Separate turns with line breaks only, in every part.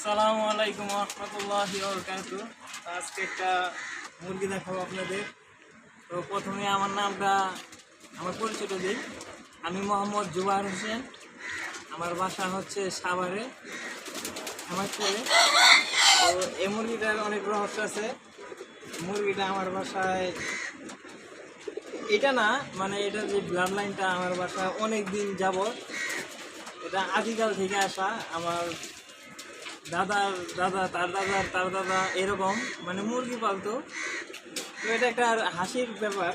আসসালামু আলাইকুম রহমতুল্লাহি আজকে একটা মুরগি দেখাবো আপনাদের। তো প্রথমে আমার নামটা, আমার পরিচিত দিই। আমি মোহাম্মদ জুবার হোসেন। আমার বাসা হচ্ছে সাভারে হেমায়তপুরে তো এই মুরগিটার অনেক রহস্য আছে। মুরগিটা আমার বাসায়, এটা না মানে এটা যে ব্লাড লাইনটা আমার বাসায় অনেক দিন যাবত এটা আদিকাল থেকে আসা আমার দাদার দাদা, তার দাদার তার দাদা, এরকম। মানে মুরগি পালতো। তো এটা একটা হাসির ব্যাপার।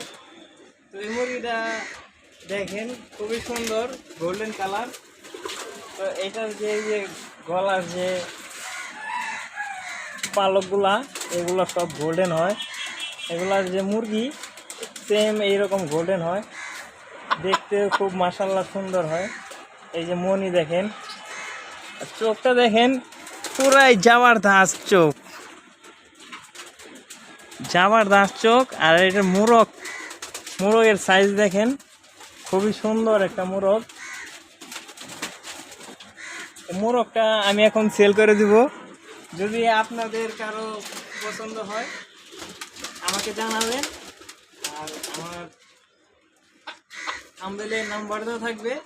তো এই মুরগিটা দেখেন, খুবই সুন্দর গোল্ডেন কালার তো এটার যে এই যে গলার যে পালকগুলা, এগুলো সব গোল্ডেন হয়। এগুলার যে মুরগি সেম এইরকম গোল্ডেন হয়। দেখতে খুব মাসাল্লাহ সুন্দর হয়। এই যে মনি দেখেন। চোখটা দেখেন পুরাই জামার ধাস চোখ। জামার ধাস চোখ আর এটা মুরগ। মুরগের সাইজ দেখেন। খুবই সুন্দর একটা মুরগ। মুরগটা আমি এখন সেল করে দিব। যদি আপনাদের কারও পছন্দ হয়, আমাকে জানাবেন। আর আমার আমাদের নাম্বার দেওয়া থাকবে।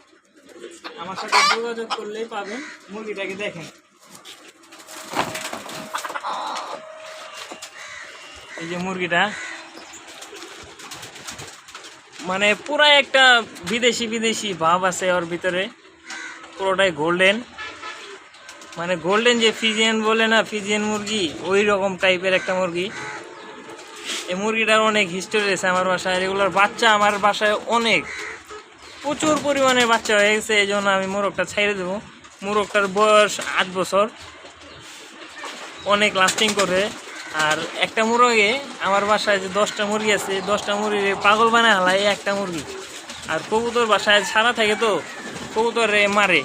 আমার সাথে যোগাযোগ করলেই পাবেন। মুরগিটাকে দেখেন। এই যে মুরগিটা। মানে পুরা একটা বিদেশি বিদেশি ভাব আছে ওর ভিতরে। পুরোটাই গোল্ডেন মানে গোল্ডেন যে ফিজিয়ান বলে না ফিজিয়ান মুরগি, ওই রকম টাইপের একটা মুরগি। এই মুরগিটার অনেক হিস্টোরি আছে আমার বাসায়। এগুলোর বাচ্চা আমার বাসায় অনেক। প্রচুর পরিমাণে বাচ্চা হয়ে গেছে এই জন্য আমি মোরগটা ছেড়ে দেবো। মোরগটার বয়স আট বছর। অনেক লাস্টিং করে। আর একটা মুরগে, আমার বাসায় যে দশটা মুরগি আছে, দশটা মুরগি পাগল বানায় হালায়, একটা মুরগি। আর কবুতর বাসায় সারা থাকে তো, কবুতর মারে।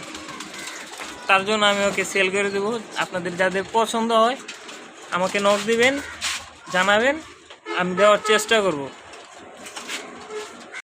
তার জন্য আমি ওকে সেল করে দেবো। আপনাদের যাদের পছন্দ হয়, আমাকে নখ দিবেন, জানাবেন, আমি দেওয়ার চেষ্টা করব।